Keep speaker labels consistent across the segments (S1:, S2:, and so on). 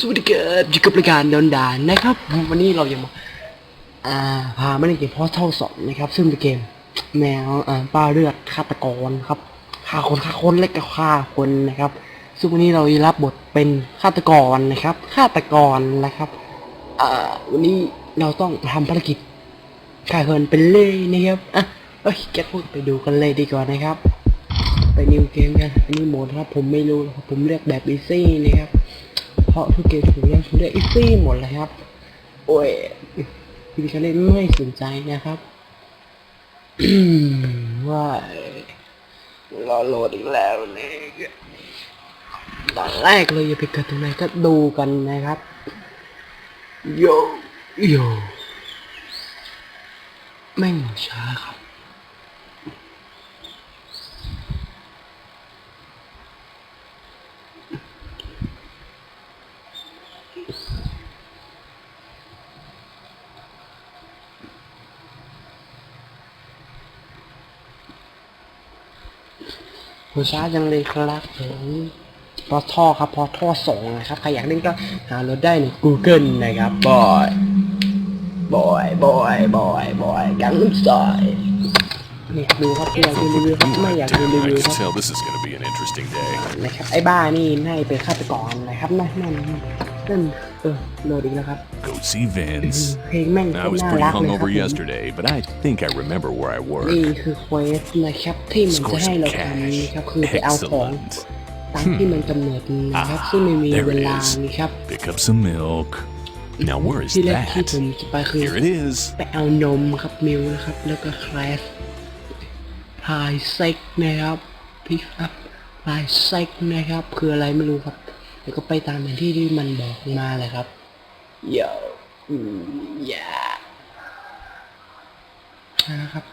S1: สวัสดีครับอยู่กับรายการดอนดานนะครับ วันนี้เราจะมาอ่าพามาเล่นเกมพอเท่าสองนะครับ ซึ่งเป็นเกมแนวอ่าป้าเลือดฆาตกรครับฆ่าคนฆ่าคนและก็ฆ่าคนนะครับ ซึ่งวันนี้เรารับบทเป็นฆาตกรนะครับฆาตกรนะครับอ่าวันนี้เราต้องทำภารกิจฆ่าคนเป็นเล่นะครับอะ เอ้ยแกพูดไปดูกันเลยดีกว่านะครับ ไปนิวเกมกันอันนี้โหมดครับผมไม่รู้ผมเลือกแบบอีซี่นะครับเพราะทุกเกมที่ผมเล่นผมเลือกอีซี่หมดเลยครับ โอ้ยวิธีการเล่นไม่สนใจนะครับว่าเราโหลดอีกแล้วนี่ตอนแรกเลยอย่าไปเกิดตรงไหนก็ดูกันนะครับโยโยแม่งช้าครับ หัวช้าจังเลยครับผมพอท่อครับพอท่อส่งนะครับ ใครอยากเล่นก็หารถได้ใน Google นะครับบอยบอยบอยบอยบอยกังน้ำซอยไม่อยากดูครับไม่อยากดูรีวิวครับไม่อยากดูรี
S2: I
S1: วิว
S2: can
S1: ครับ
S2: tell this is going to be an interesting day.
S1: นะครับไอ้บ้านี่น่าจะเป็นฆาตกรนะครับนั่นนั่นนั่น เออโหลดอีกแล้วครับ
S2: Go see
S1: อืม
S2: Vince.
S1: เพลงแม่ง
S2: I
S1: ก็
S2: was
S1: น่า
S2: pretty
S1: รักเลยครับ
S2: hungover
S1: ผม
S2: yesterday, but I think I remember where I
S1: นี่
S2: work.
S1: คือเควสนะครับที่มันจะ
S2: Score
S1: ให้
S2: some
S1: เราทำนะครับคือ
S2: cash.
S1: ไปเอาของ
S2: Excellent.
S1: ตามที่มันกำหนดนะครับ ซึ่งไม่มี
S2: there
S1: เว
S2: it
S1: ลา
S2: is.
S1: นี่ครับ
S2: Pick up some milk. Now where is
S1: ที่แรกที่
S2: that?
S1: ผมจะไปคือ
S2: Here it is.
S1: ไปเอานมครับมิลนะครับ แล้วก็แคลสพายเซ็กนะครับพิกอัพพายเซ็กนะครับ คืออะไรไม่รู้ครับ แล้วก็ไปตามแผนที่ที่มันบอกมาเลยครับโยอืมอย่านะครับ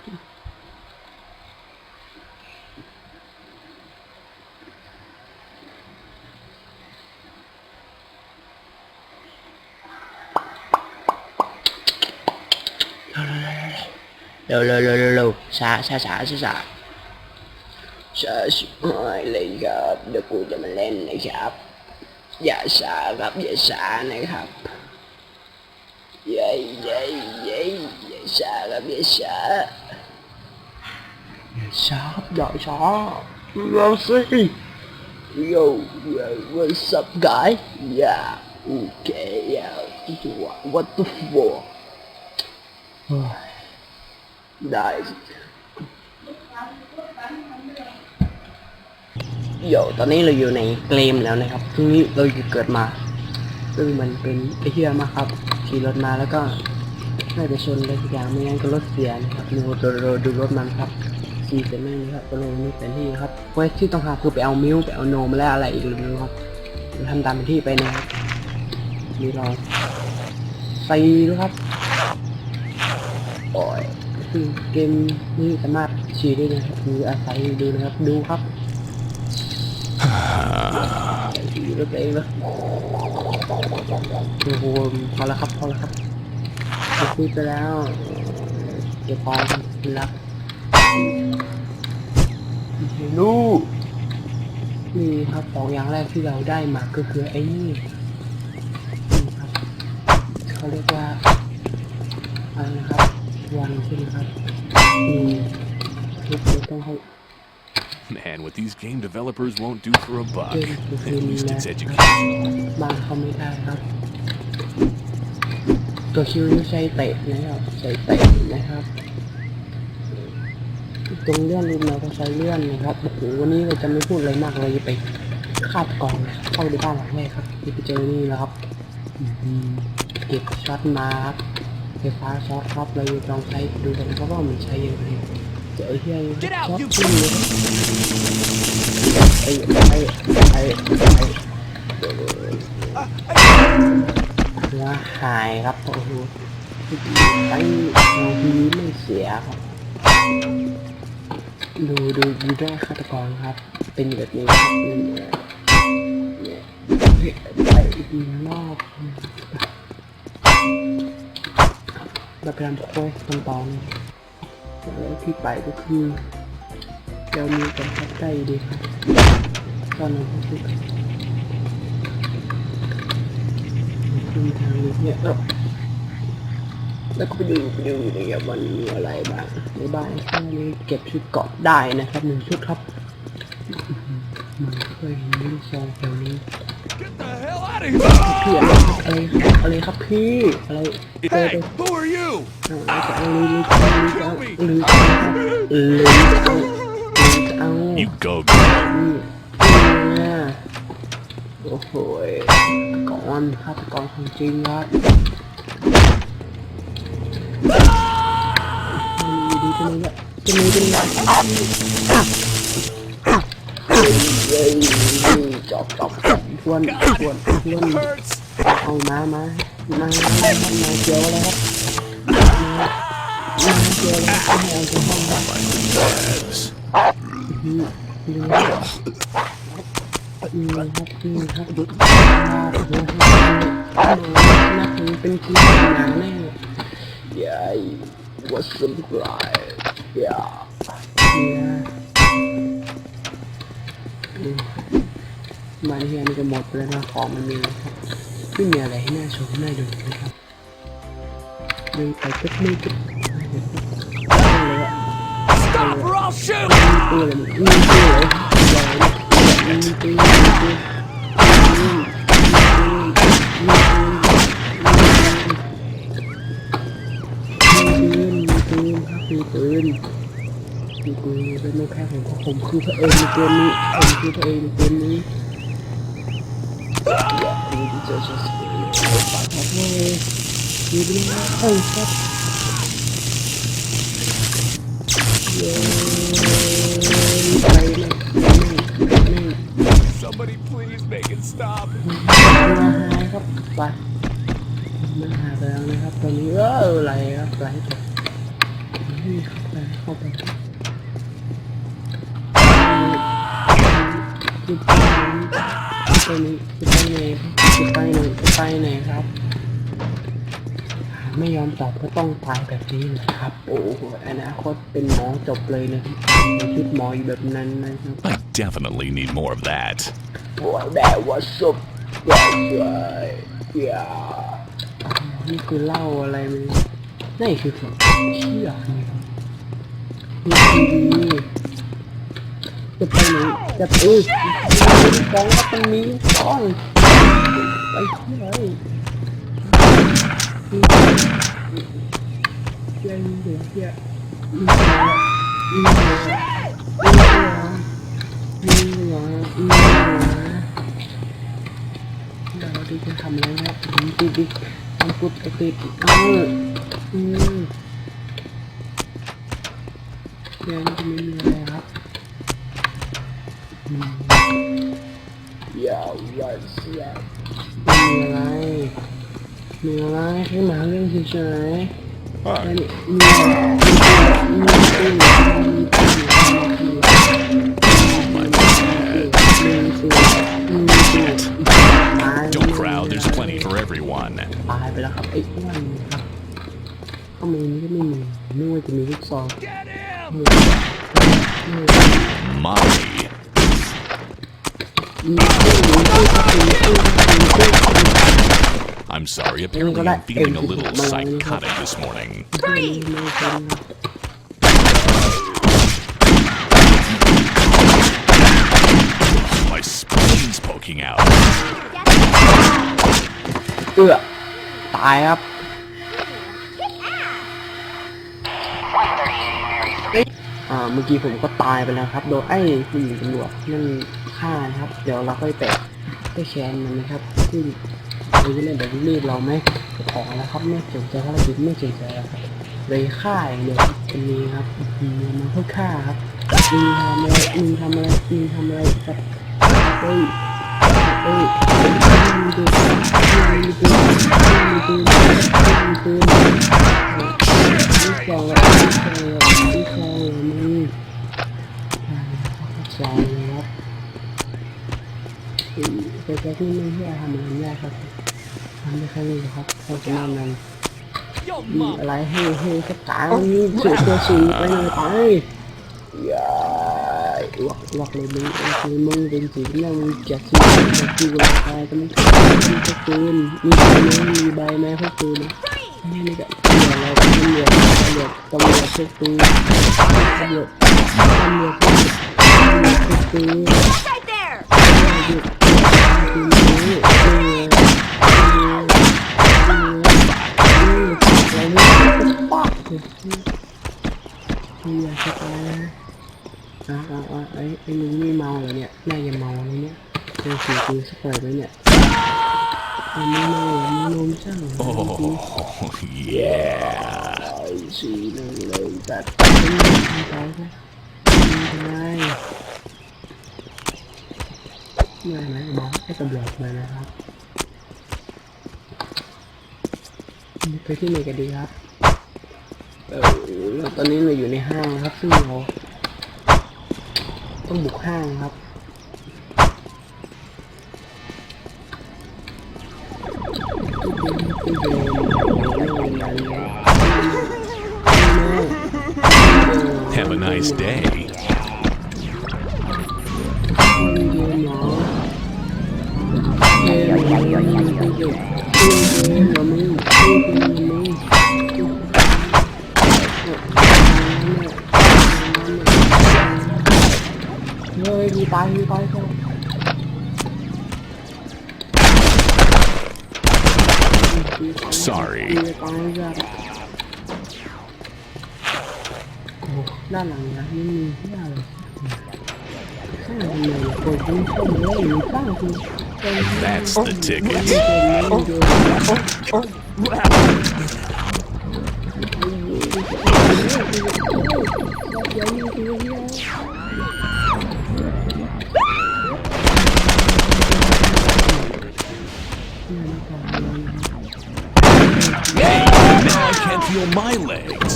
S1: เร็วเร็วเร็วเร็วเร็วช้าช้าช้าช้าช้าช้าชิบหายเลยครับเดี๋ยวกูจะมาเล่นนะครับ อย่าช้าครับอย่าช้านะครับเย้เย้เย้อย่าช้าครับอย่าช้าอย่าช้าครับอย่าช้าเราสิ Yo, yo, what's up, guy? Yeah, okay, yeah. What, what the fuck? เฮ้ยได้สิเดี๋ยวตอนนี้เราอยู่ในเกมแล้วนะครับซึ่นี้เราอยู่เกิดมา ซึ่งมันเป็นไอ้เหี้ยมากครับขี่รถมาแล้วก็ไม่ไปชนอะไรสักอย่างไม่งั้นก็รถเสียนะครับดูดูดูดูรถมันครับขี่เสร็จไม่มีครับก็ลงนี่เป็นที่ครับเควสที่ต้องหาคือไปเอามิลไปเอาโนมและอะไรอีกหรือไม่รู้ครับทำตามเป็นที่ไปนะครับนี่เราใส่แล้ครับโอ้ยเกมนี้สามารถฉีดได้นะครับคืออาศัยดูนะครับดูครับ ฉีดรถเองนะโอ้โหพอแล้วครับพอแล้วครับคุยไปแล้วเก็บของรักลูกนี่ครับของอย่างแรกที่เราได้มาก็คือไอ้นี่นี่ครับเขาเรียกว่าอะไรนะครับวันใช่ไหมครับอืมทุกคนต้องให้
S2: Man, what these game developers won't do for a buck.
S1: Good.
S2: At least it's educational.
S1: บางเขาไม่ได้ครับ ตัวคิวนี่ใช้เตะนะครับใช้เตะนะครับ ตรงเลื่อนรูปเราก็ใช้เลื่อนนะครับโอ้โหวันนี้เราจะไม่พูดอะไรมากเราจะไปคาดกล่องนะครับเข้าในบ้านหลังแรกครับที่ไปเจอนี่แล้วครับอืมเก็บช็อตมาครับไฟฟ้าช็อตครับเราจะลองใช้ดูกันนะครับว่ามันใช้ยังไงเจอ ไอ้เหี้ยช็อตที่นี่ไอ้ไอ้ไอ้ไอ้ว่าหายครับโอ้โหไอ้เราดีไม่เสียครับดูดูดูได้ฆาตกรครับ เป็นแบบนี้ครับนี่เนี่ยเนี่ยไปดีมากเราพยายามโค้ชตรงตอนแล้ว ที่ไปก็คือดี๋ยวนี้กันครับใกล้ดีครับตอนนั้นคือขึ้นทางนี้เนี่ยเอ้าแล้วก็ไปดูไปดูนะครับวันนี้มีอะไรบ้างในบ้านช่วงนี้เก็บชุดเกาะได้นะครับหนึ่งชุดครับมันเคยเห็นลูกซองแถวนี้
S2: Get the hell out of
S1: พี่อะไร
S2: here!
S1: ครับอะไรครับอะไรครับพี่อะไรเจอ
S2: you?
S1: เอาจะเอาหรือจะเอาหรือจะเอาหรือจะเอาหรือจะเอา
S2: You go, girl.
S1: นี่เนี่ยโอ้โหยก่อนฆาตกรของจริงครับดีๆไปเลยเนี่ยจะมีเป็นแบบเย้จอบจอบจอบทวนทวนทวน
S2: Hurts.
S1: เอามามามามามาเจียวเลยครับมามาเจียวเลยครับให้ เอาไปห้องครับ
S2: Yes.
S1: นี่นี่ครับนี่ครับนี่ครับดูดูให้ดูนักถึงเป็นคุณหนาแน่ใหญ่วัสดุกลายอย่าเนี่ยมาที่นี่ก็หมดไปแล้วนะของมันมีครับไม่มีอะไรให้น่าชมน่าดูนะครับ เลยไปก็ไม่ก็เลยอะ
S2: Stop or I'll shoot!
S1: ตัวเลยมีตัวเลยใหญ่มีตัวมีตัวมีปืนมีปืนครับมีปืนมีปืนเป็นไม่แพ้ผมเพราะผมคือพระเอกในเกมนี้ผมคือพระเอกในเกมนี้อย่าดูดิจอชัสเปอร์ฝากครับเลย ดีดีนะเอ้ยครับเย้ไปเลยไปเลย
S2: Somebody please make it stop.
S1: มาหายครับไปมันหายไปแล้วนะครับตอนนี้เอออะไรครับไหลนี่เข้าไปเข้าไปจุดไปตัวนี้จุดไปไหนจุดไปไหนจุดไปไหนครับ ไม่ยอมตอบก็ต้องตายแบบนี้นะครับ โอ้โหอนาคตเป็นหมอจบเลยนะครับในชุดหมออยู่แบบนั้นนะครับ
S2: I definitely need more of that.
S1: Boy, that was so that's right. Yeah. นี่คือเหล้าอะไรมันนี่คือผมเชื่อนี่ทีวีจะไปไหนจะเออฟ้องว่าตรงนี้ฟ้องไปที่ไหน เชื่อนี่เดี๋ยวเชื่อนี่เหรอนี่เหรอนี่เหรอนี่เหรอนี่เหรอเดี๋ยวเราดูจะทำอะไรนะผมติดดิทำปุ๊บก็ติดเอออืมเดี๋ยวนี้ มีอะไรแค่มาเรื่องเฉยๆแค่
S2: Hi.
S1: นี้มีมีตีมีตีมีตีมีตีมีตีตาย
S2: Don't crowd, there's plenty for everyone.
S1: ตายไปแล้วครับไอ้อ้วนครับข้อมือนี้ก็ไม่มีนึกว่าจะมีลูกซอง
S2: Get him!
S1: มือมือ
S2: Mommy.
S1: มีตู้มีตู้ครับมีตู้ครับมีตู้ครับมี
S2: I'm sorry, apparently I'm feeling a little psychotic this morning.
S1: ตู้มีไม่เป็นครับ
S2: My spleen's poking out.
S1: เอื้อตายครับอ่าเมื่อกี้ผมก็ตายไปแล้วครับ โดนไอ้ผู้หญิงตำรวจนั่นฆ่านะครับ เดี๋ยวเราค่อยแตะไปแคนมันนะครับซึ่ เราจะเล่นแบบรีบเราไหมขอแล้วครับไม่สนใจภารกิจไม่สนใจเลยฆ่าอย่างเดียวเป็นนี้ครับมมันเพื่อฆ่าครับมึงทำอะไรมึงทำอะไรมึงทำอะไรครับเฮ้ยเฮ้ยมึงดูมึงดูมึงดูมึงดูมึงดูลูกซองเลยลูกซองเลยลูกซองเลยมึงลูกซองเลยครับแต่แกที่ไม่เชื่อทำอะไรไม่ได้ครับ ทำได้แค่นี้ครับเพราะฉะนั้นมัน
S2: Yo,
S1: มีอะไรให้ให้สักตางนี้เสือตัวสูงไปเลยไปอย่าอ้วกอ้วกเลยมึงไอ้คือมึงเป็นสีนั่งมึงแกะขี้แกะขี้ราคาจะมึงมีพกปืนมีใบไหมมีใบไหมพกปืนนี่นี่ก็เหลือเราตำรวจตำรวจตำรวจพกปืนตำรวจตำรวจพกปืน
S3: Right there!
S1: หยุดปืนนี้เอ ปักเลยไม่อยากจะตาอ่าอ่าอ่าไอ้ไอ้ลุงนี่เมาเหรอเนี่ยน่าจะเมาเลยเนี่ยเจอสีกูสเปิดไว้เนี่ยมันไม่เมาเหรอมีนมช่างเหรอ
S2: Oh, yeah.
S1: ไอ้สีหนึ่งเลยแต่ไม่ตายซะไม่ได้ไม่ไหมบอกให้ตำรวจมานะครับไปที่ไหนกันดีครับ ตอนนี้เราอยู่ในห้างครับ ซึ่งเราต้องบุกห้างครับ
S2: Have a nice day.
S1: เฮ้ยมี ตายมีตายเขา
S2: Sorry.
S1: มีตายจ้ะโอ้ด้านหลังนะไม่มีที่อะไรข้างหลังเลยกดยิงเข้ามาเลยมีข้างคือ
S2: That's the ticket.
S1: โอ้โ Now
S2: I can't feel my legs.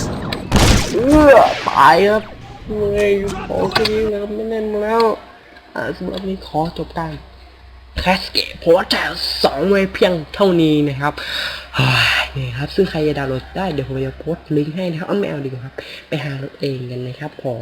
S1: เอื้อตายครับเฮ้ยขอแค่นี้นะครับไม่เล่นแล้ว อ่าสำหรับนี้ขอจบการแคสเกตโพสแต่สองไว้เพียงเท่านี้นะครับนี่ครับ ซึ่งใครจะดาวน์โหลดได้เดี๋ยวผมจะโพสต์ลิงก์ให้นะครับเอาไม่เอาดีกว่าครับ ไปหาเองกันนะครับผม